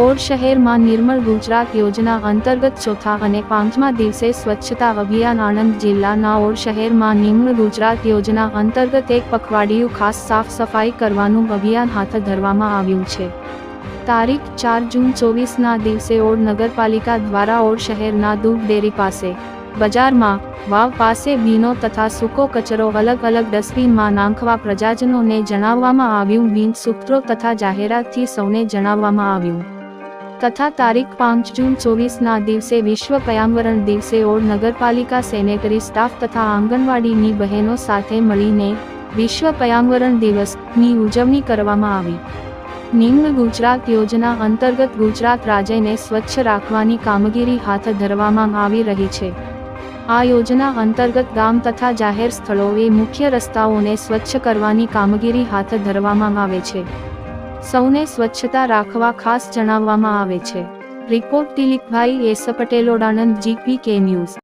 Odd શહેરમાં નિર્મળ ગુજરાત યોજના અંતર્ગત ચોથા અને પાંચમા દિવસે સ્વચ્છતા અભિયાન આણંદ જિલ્લાના ઓર શહેરમાં નિમ્ન ગુજરાત યોજના અંતર્ગત એક પખવાડિયું ખાસ સાફ સફાઈ કરવાનું અભિયાન હાથ ધરવામાં આવ્યું છે. તારીખ ચાર જૂન ચોવીસના દિવસે ઓડ નગરપાલિકા દ્વારા ઓડ શહેરના દૂધ ડેરી પાસે, બજારમાં, વાવ પાસે ભીનો તથા સૂકો કચરો અલગ અલગ ડસ્ટબિનમાં નાંખવા પ્રજાજનોને જણાવવામાં આવ્યું, બિન સૂત્રો તથા જાહેરાતથી સૌને જણાવવામાં આવ્યું. તથા તારીખ પાંચ જૂન ચોવીસના દિવસે વિશ્વ પર્યાવરણ દિવસે ઓડ નગરપાલિકા સેનેટરી સ્ટાફ તથા આંગણવાડીની બહેનો સાથે મળીને વિશ્વ પર્યાવરણ દિવસની ઉજવણી કરવામાં આવી. નિમ્ન ગુજરાત યોજના અંતર્ગત ગુજરાત રાજ્યને સ્વચ્છ રાખવાની કામગીરી હાથ ધરવામાં આવી રહી છે. આ યોજના અંતર્ગત ગામ તથા જાહેર સ્થળોએ મુખ્ય રસ્તાઓને સ્વચ્છ કરવાની કામગીરી હાથ ધરવામાં આવે છે. સૌને સ્વચ્છતા રાખવા ખાસ જણાવવામાં આવે છે. Report Dilipbhai S. પટેલોડાનંદ GP K news.